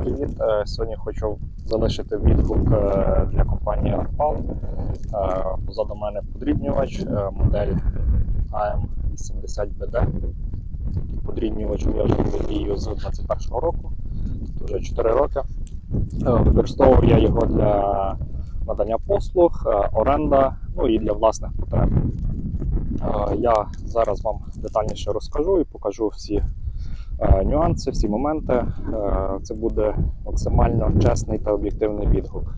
привіт! Е, Сьогодні хочу залишити відгук е, для компанії Arpal. Е, Позаду мене подрібнювач, модель AM80BD. Подрібнювач я вже володію з 2021 року, вже 4 роки. Використовую я його для надання послуг, оренда, ну і для власних потреб. Я зараз вам детальніше розкажу і покажу всі нюанси, всі моменти. Е, Це буде максимально чесний та об'єктивний відгук.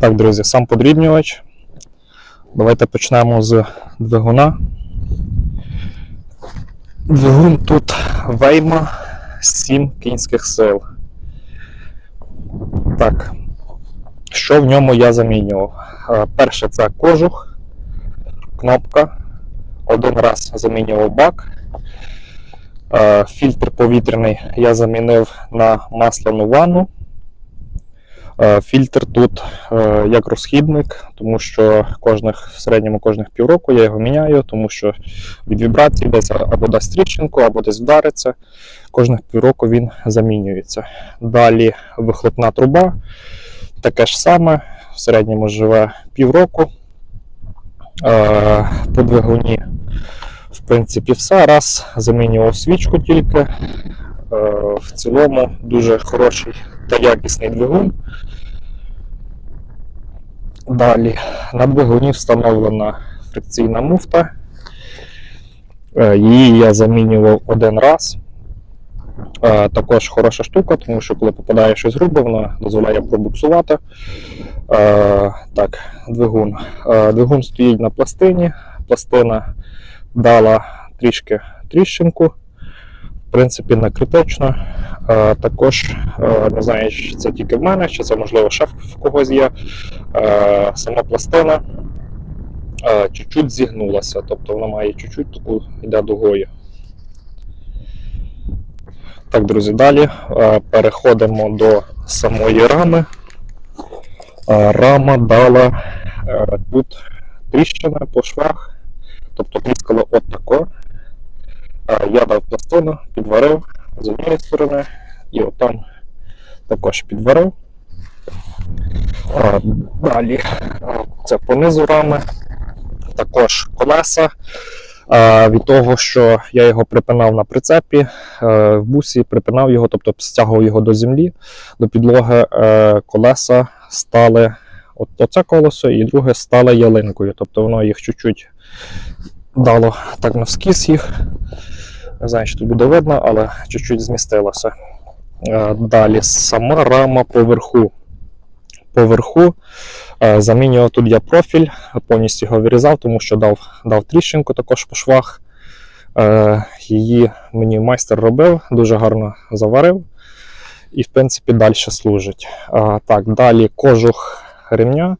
Так, друзі, сам подрібнювач. Давайте почнемо з двигуна. Двигун тут Вейма 7 кінських сил. Так, що в ньому я замінював? Е, Перше це кожух, кнопка. Один раз замінював бак. Е, Фільтр повітряний я замінив на масляну ванну. Е, Фільтр тут е, як розхідник, тому що кожних, в середньому кожних півроку я його міняю, тому що від вібрацій десь або дасть тріщинку, або десь вдариться. Кожних півроку він замінюється. Далі вихлопна труба, таке ж саме, в середньому живе півроку. По двигуні в принципі, все. Раз замінював свічку тільки. Е, В цілому дуже хороший та якісний двигун. Далі на двигуні встановлена фрикційна муфта. Е, Її я замінював один раз. Е, Також хороша штука, тому що коли попадає щось грубе, вона дозволяє пробуксувати. Так, двигун. Двигун стоїть на пластині. Пластина дала трішки тріщинку. В принципі, не критично. Також не знаю, чи це тільки в мене, чи це можливо ще в когось є. Сама пластина чуть-чуть зігнулася, тобто вона має чуть-чуть таку йде дугою. Так, друзі, далі переходимо до самої рами. Рама дала тут тріщина по швах. Тобто тріскало от тако. Я дав пластину, підварив з однієї сторони, і отам також підварив. Далі це понизу рами, також колеса. Від того, що я його припинав на прицепі, е, в бусі припинав його, тобто стягував його до землі, до підлоги, е, колеса стали. От оце колесо і друге стало ялинкою. Тобто воно їх чуть-чуть дало так навскіз їх. Не знаю, чи тут буде видно, але чуть-чуть змістилося. Е, Далі сама рама поверху. Поверху е, замінював тут я профіль, повністю його вирізав, тому що дав, дав тріщинку також по швах. Е, Її мені майстер робив, дуже гарно заварив. І, в принципі, далі служить. Так, далі кожух ремня.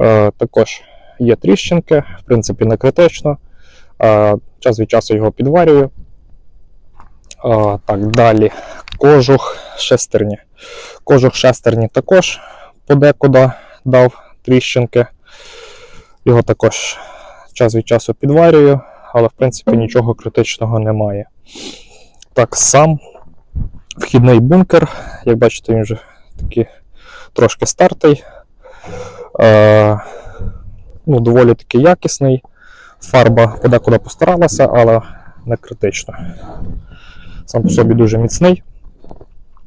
Е, Також є тріщинки, в принципі, не критично. Е, Час від часу його підварюю. Е, Так, далі кожух шестерні. Кожух шестерні також подекуди дав тріщинки. Його також час від часу підварюю, але в принципі нічого критичного немає. Так, сам вхідний бункер, як бачите, він вже такий трошки стартий. Е, ну, доволі таки якісний. Фарба подекуди постаралася, але не критично. Сам по собі дуже міцний.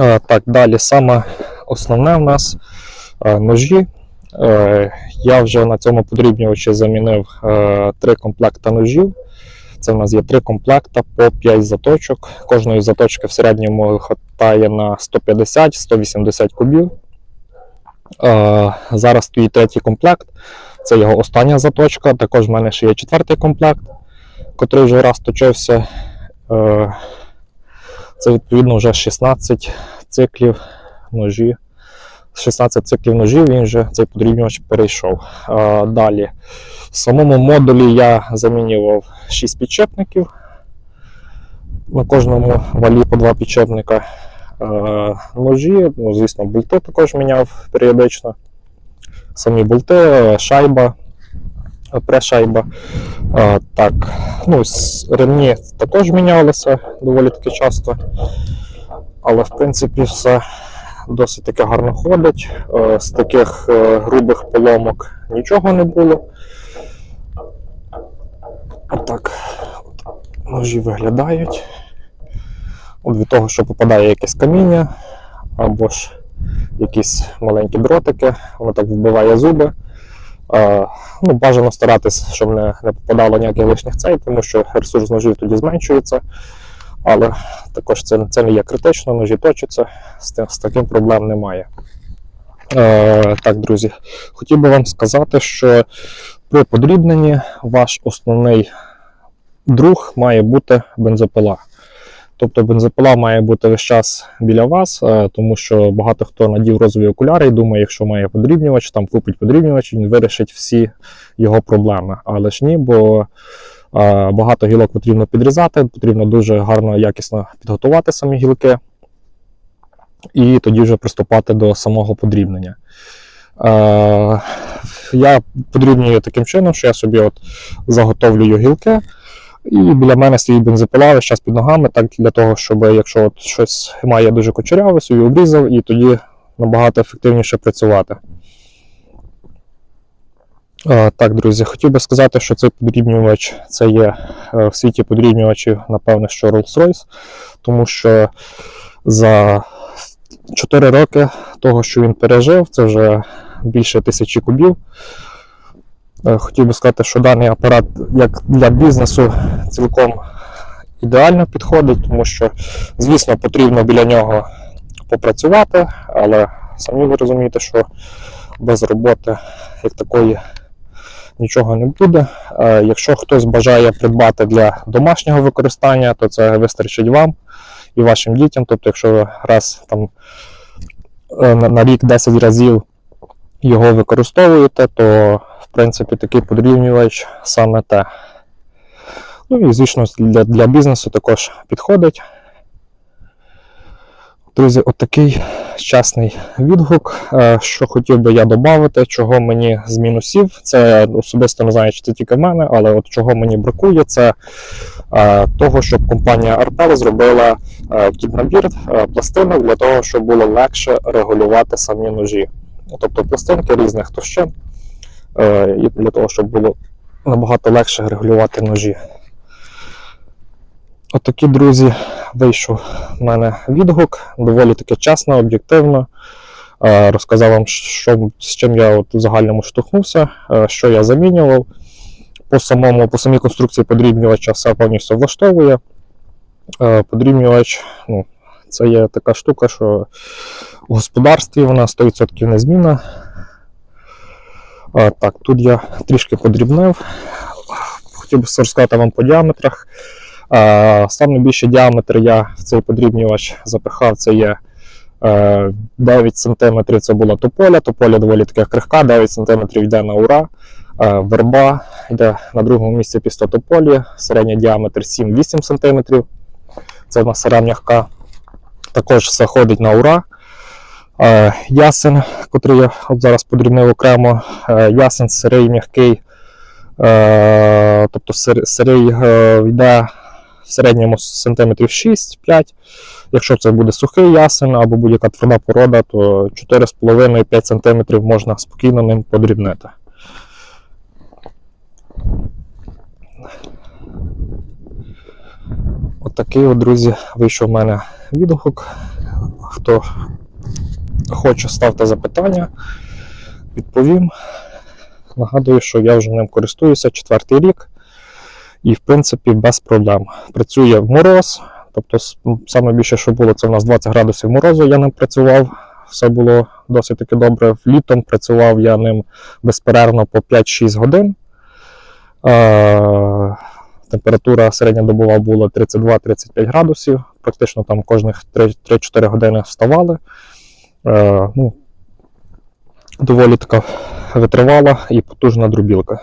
Е, так, далі саме основне в нас е, ножі. Е, я вже на цьому подрібнювачі замінив е, три комплекта ножів. Це в нас є три комплекта по 5 заточок. Кожної заточки в середньому хватає на 150-180 кубів. Е, зараз стоїть третій комплект. Це його остання заточка. Також в мене ще є четвертий комплект, котрий вже раз точився. Е, Це відповідно вже 16 циклів ножі. 16 циклів ножів він вже цей подрібнювач перейшов. Е, Далі. В самому модулі я замінював 6 підчепників. На кожному валі по 2 підчепника. Е, Ножі, ну, звісно, болти також міняв періодично. Самі болти, шайба, прешайба. Е, Так, ну, ремні також мінялися доволі таки часто. Але в принципі все досить таки гарно ходить. Е, З таких грубих поломок нічого не було. Отак ножі виглядають. От від того, що попадає якесь каміння або ж якісь маленькі дротики, воно так вбиває зуби. Ну, бажано старатись, щоб не, не попадало ніяких лишніх цей, тому що ресурс ножів тоді зменшується. Але також це, це не є критично, ножі точаться, з, з таким проблем немає. Е, так, друзі, хотів би вам сказати, що при подрібненні ваш основний друг має бути бензопила. Тобто бензопила має бути весь час біля вас, е, тому що багато хто надів розові окуляри і думає, якщо має подрібнювач, там купить подрібнювач, він вирішить всі його проблеми. Але ж ні, бо е, багато гілок потрібно підрізати, потрібно дуже гарно, якісно підготувати самі гілки, і тоді вже приступати до самого подрібнення. Е, я подрібнюю таким чином, що я собі от заготовлюю гілки. І біля мене стоїть бензопила весь час під ногами, так для того, щоб якщо от щось має дуже кучеряве, собі обрізав і тоді набагато ефективніше працювати. Е, Так, друзі, хотів би сказати, що цей подрібнювач це є е, в світі подрібнювачів, напевне, що Rolls-Royce, тому що за 4 роки того, що він пережив, це вже більше тисячі кубів. Е, Хотів би сказати, що даний апарат як для бізнесу цілком ідеально підходить, тому що, звісно, потрібно біля нього попрацювати, але самі ви розумієте, що без роботи як такої нічого не буде. Е, Якщо хтось бажає придбати для домашнього використання, то це вистачить вам і вашим дітям. Тобто, якщо ви раз там е, на на рік 10 разів його використовуєте, то в принципі такий подрівнювач саме те. Ну і звісно, для, для бізнесу також підходить. Друзі, отакий чесний відгук. Е, Що хотів би я додати, чого мені з мінусів. Це особисто не знаю, чи це тільки в мене, але от чого мені бракує, це е, того, щоб компанія Arpel зробила е, кіт-набір е, пластинок для того, щоб було легше регулювати самі ножі. Тобто пластинки різних товщин, і для того, щоб було набагато легше регулювати ножі. Отакі, друзі, вийшов в мене відгук, доволі таки чесно, об'єктивно. Е, Розказав вам, що, з чим я от у загальному штовхнувся, е, що я замінював. По, самому, по самій конструкції подрібнювача все повністю влаштовує. Е, Подрібнювач ну, це є така штука, що в господарстві вона 100% незмінна. Е, Так, тут я трішки подрібнив. Хотів би розказати вам по діаметрах. Е, Саме найбільший діаметр я в цей подрібнювач запихав, це є е, 9 см це була тополя. Тополя доволі така крихка, 9 см йде на ура. Е, Верба йде на другому місці після тополі, середній діаметр 7-8 см. Це в нас сира м'яка. Також все ходить на ура. Е, Ясен, котрий я зараз подрібнив окремо, е, ясен сирий м'який. Е, Тобто сирий йде в середньому сантиметрів 6-5. Якщо це буде сухий ясен або будь-яка тверда порода, то 4,5-5 см можна спокійно ним подрібнити. Отакий, от, друзі, вийшов в мене відгук. Хто хоче, ставте запитання, відповім. Нагадую, що я вже ним користуюся четвертий рік і, в принципі, без проблем. Працює в мороз, тобто, саме більше, що було, це у нас 20 градусів морозу, я ним працював. Все було досить таки добре. Літом працював я ним безперервно по 5-6 годин. Е, температура середньодобова була 32-35 градусів. Практично там кожних 3-4 години вставали. Е, ну, доволі така витривала і потужна дробілка.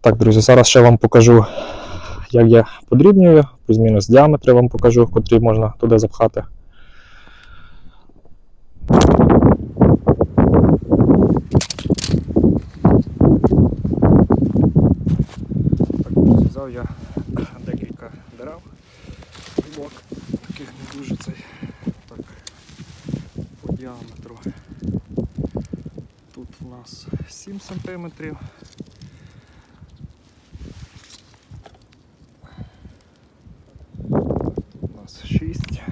Так, друзі, зараз ще вам покажу, як я подрібнюю, плюс-мінус діаметри вам покажу, котрі можна туди запхати. Так, взяв я декілька дерев, гілок, таких таких не дуже цей так по діаметру. Тут у нас 7 см. У нас 6.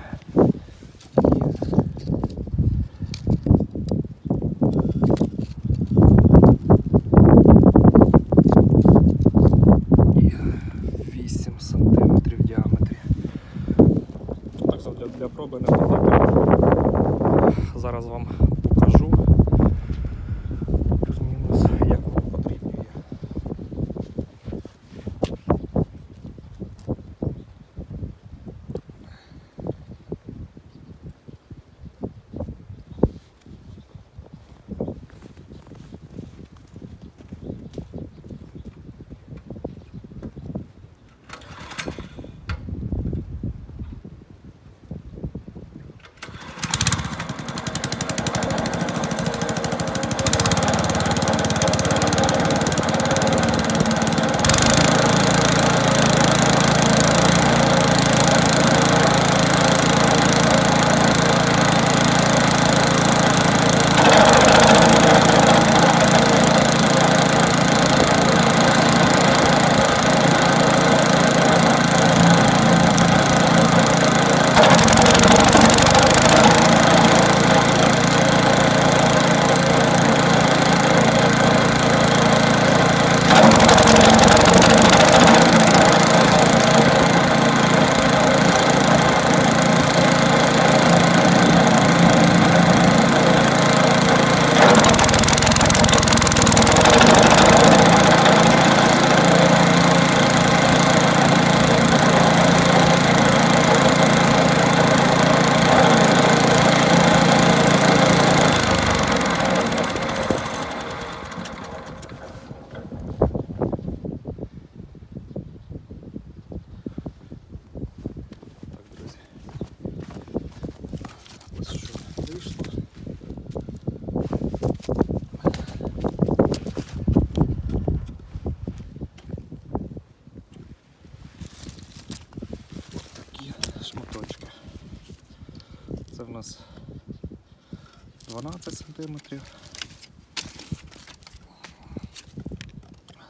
12 сантиметрів.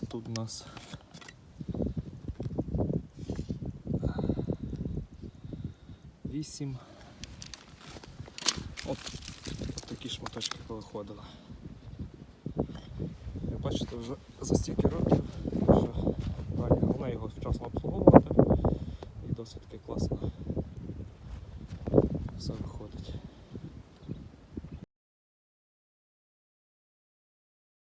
Тут у нас вісім. От, от такі шматочки повиходили. Як бачите, вже за стільки років вже далі. Головне його вчасно обслуговувати і досить таки класно все виходить.